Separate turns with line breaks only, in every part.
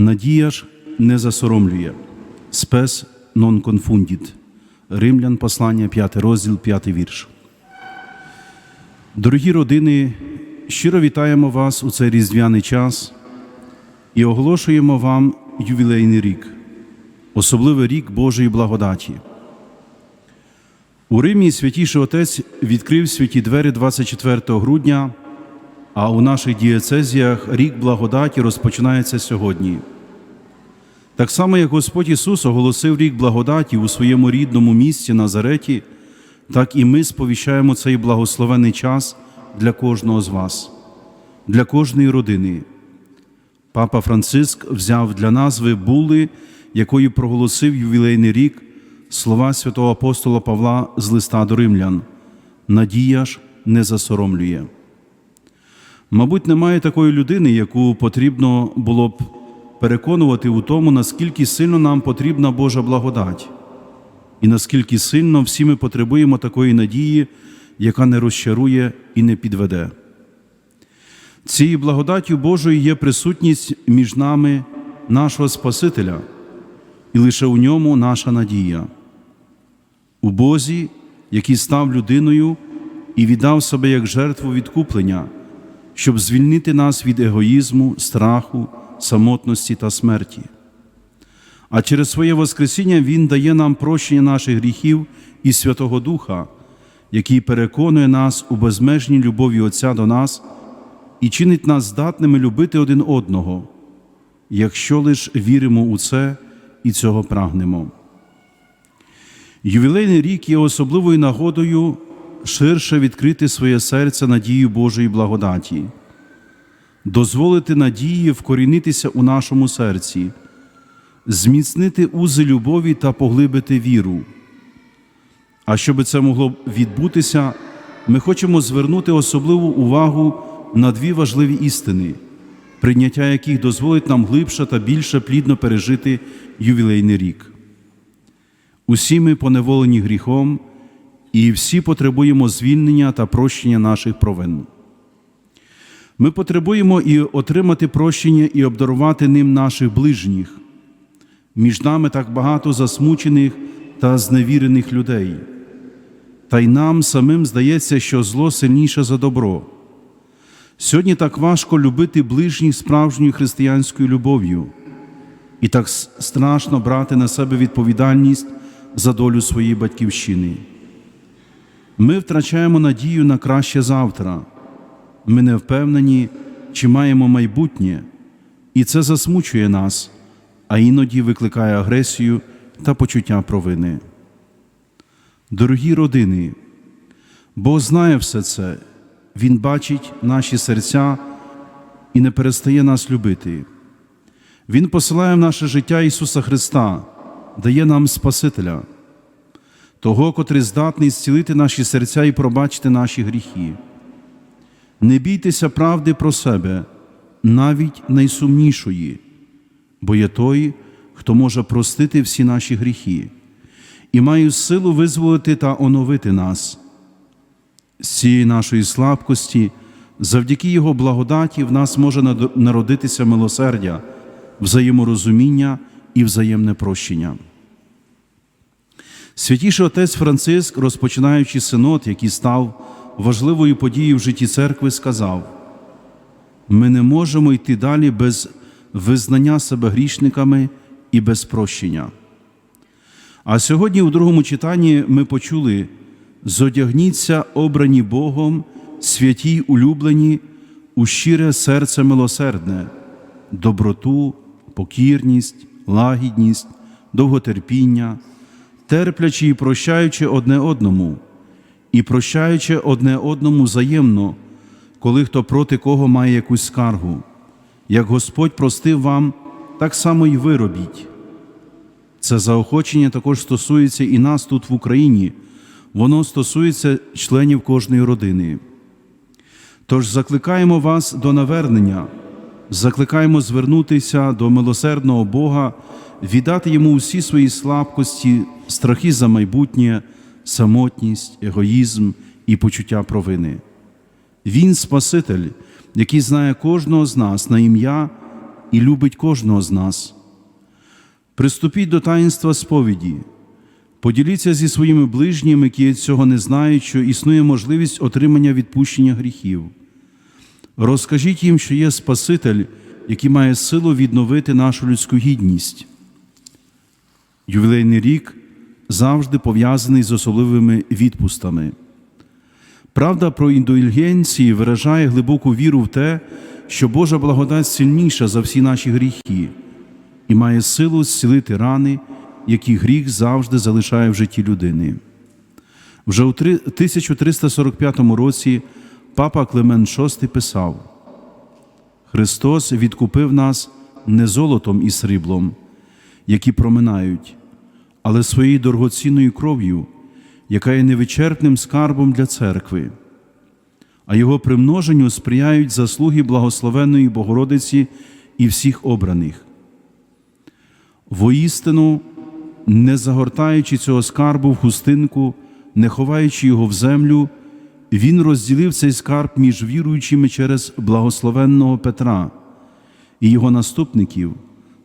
Надія ж не засоромлює. Спес нон конфундіт. Римлян, послання, 5 розділ, 5 вірш. Дорогі родини, щиро вітаємо вас у цей різдвяний час і оголошуємо вам ювілейний рік, особливий рік Божої благодаті. У Римі святіший Отець відкрив святі двері 24 грудня, а у наших дієцезіях рік благодаті розпочинається сьогодні. Так само, як Господь Ісус оголосив рік благодаті у своєму рідному місті Назареті, так і ми сповіщаємо цей благословений час для кожного з вас, для кожної родини. Папа Франциск взяв для назви були, якою проголосив ювілейний рік слова святого апостола Павла з листа до римлян. Надія ж не засоромлює. Мабуть, немає такої людини, яку потрібно було б переконувати у тому, наскільки сильно нам потрібна Божа благодать, і наскільки сильно всі ми потребуємо такої надії, яка не розчарує і не підведе. Цією благодаттю Божою є присутність між нами нашого Спасителя, і лише у ньому наша надія. У Бозі, який став людиною і віддав себе як жертву відкуплення, щоб звільнити нас від егоїзму, страху, самотності та смерті. А через своє Воскресіння Він дає нам прощення наших гріхів і Святого Духа, який переконує нас у безмежній любові Отця до нас і чинить нас здатними любити один одного, якщо лиш віримо у це і цього прагнемо. Ювілейний рік є особливою нагодою ширше відкрити своє серце надію Божої благодаті, дозволити надії вкорінитися у нашому серці, зміцнити узи любові та поглибити віру. А щоб це могло відбутися, ми хочемо звернути особливу увагу на дві важливі істини, прийняття яких дозволить нам глибше та більше плідно пережити ювілейний рік. Усі ми поневолені гріхом, і всі потребуємо звільнення та прощення наших провин. Ми потребуємо і отримати прощення і обдарувати ним наших ближніх. Між нами так багато засмучених та зневірених людей. Та й нам самим здається, що зло сильніше за добро. Сьогодні так важко любити ближніх справжньою християнською любов'ю, і так страшно брати на себе відповідальність за долю своєї батьківщини. Ми втрачаємо надію на краще завтра. Ми не впевнені, чи маємо майбутнє, і це засмучує нас, а іноді викликає агресію та почуття провини. Дорогі родини, Бог знає все це, Він бачить наші серця і не перестає нас любити. Він посилає в наше життя Ісуса Христа, дає нам Спасителя, того, котрий здатний зцілити наші серця і пробачити наші гріхи. Не бійтеся правди про себе, навіть найсумнішої, бо є той, хто може простити всі наші гріхи і має силу визволити та оновити нас. З цієї нашої слабкості, завдяки Його благодаті, в нас може народитися милосердя, взаєморозуміння і взаємне прощення. Святіший отець Франциск, розпочинаючи синод, який став важливою подією в житті церкви, сказав: ми не можемо йти далі без визнання себе грішниками і без прощення. А сьогодні, у другому читанні, ми почули: зодягніться, обрані Богом, святій улюблені, у щире серце милосердне, доброту, покірність, лагідність, довготерпіння, терплячи і прощаючи одне одному, і прощаючи одне одному взаємно, коли хто проти кого має якусь скаргу. Як Господь простив вам, так само і ви робіть. Це заохочення також стосується і нас тут в Україні, воно стосується членів кожної родини. Тож закликаємо вас до навернення, закликаємо звернутися до милосердного Бога, віддати йому усі свої слабкості, страхи за майбутнє, самотність, егоїзм і почуття провини. Він Спаситель, який знає кожного з нас на ім'я і любить кожного з нас. Приступіть до таїнства сповіді, поділіться зі своїми ближніми, які цього не знають, що існує можливість отримання відпущення гріхів. Розкажіть їм, що є Спаситель, який має силу відновити нашу людську гідність. Ювілейний рік завжди пов'язаний з особливими відпустами. Правда про індульгенції виражає глибоку віру в те, що Божа благодать сильніша за всі наші гріхи і має силу зцілити рани, які гріх завжди залишає в житті людини. Вже у 1345 році папа Климент VI писав: Христос відкупив нас не золотом і сріблом, які проминають, але своєю дорогоцінною кров'ю, яка є невичерпним скарбом для церкви, а його примноженню сприяють заслуги благословенної Богородиці і всіх обраних. Воістину, не загортаючи цього скарбу в хустинку, не ховаючи його в землю, він розділив цей скарб між віруючими через благословенного Петра і його наступників,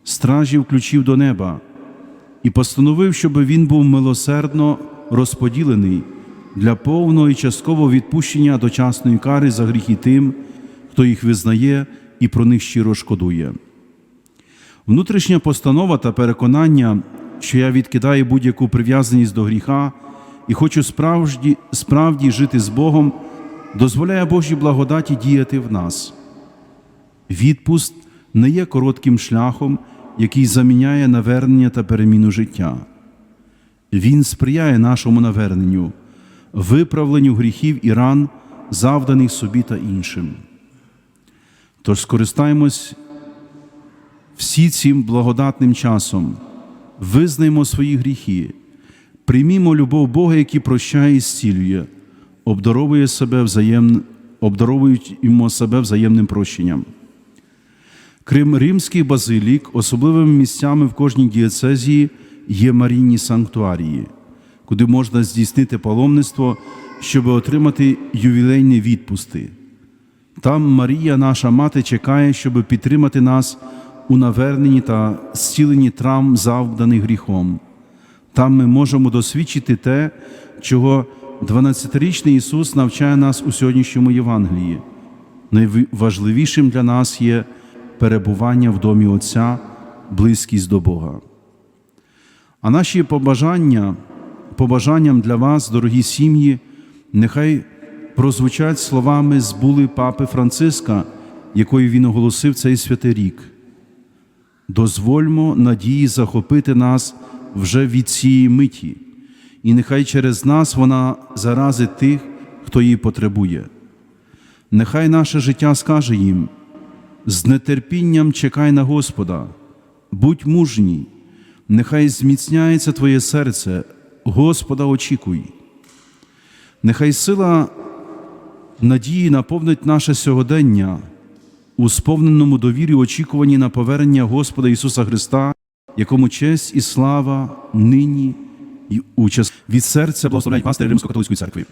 стражів ключів до неба, і постановив, щоб він був милосердно розподілений для повного і часткового відпущення дочасної кари за гріхи тим, хто їх визнає і про них щиро шкодує. Внутрішня постанова та переконання, що я відкидаю будь-яку прив'язаність до гріха і хочу справді, справді жити з Богом, дозволяє Божій благодаті діяти в нас. Відпуст не є коротким шляхом, який заміняє навернення та переміну життя. Він сприяє нашому наверненню, виправленню гріхів і ран, завданих собі та іншим. Тож скористаємось всі цим благодатним часом, визнаймо свої гріхи, приймімо любов Бога, який прощає і зцілює, обдаровує себе взаєм... обдаровуємо себе взаємним прощенням. Крім римських базилік, особливими місцями в кожній дієцезії є марійні санктуарії, куди можна здійснити паломництво, щоб отримати ювілейні відпусти. Там Марія, наша мати, чекає, щоб підтримати нас у наверненні та зціленні травм, завданих гріхом. Там ми можемо досвідчити те, чого 12-річний Ісус навчає нас у сьогоднішньому Євангелії. Найважливішим для нас є перебування в домі Отця, близькість до Бога. А наші побажання, побажанням для вас, дорогі сім'ї, нехай прозвучать словами з були Папи Франциска, якою він оголосив цей святий рік. Дозвольмо надії захопити нас вже від цієї миті, і нехай через нас вона заразить тих, хто її потребує. Нехай наше життя скаже їм: з нетерпінням чекай на Господа, будь мужній, нехай зміцняється твоє серце, Господа очікуй. Нехай сила надії наповнить наше сьогодення у сповненому довірі очікуванні на повернення Господа Ісуса Христа, якому честь і слава нині і у час від серця благословляють пастирі Римсько-католицької церкви.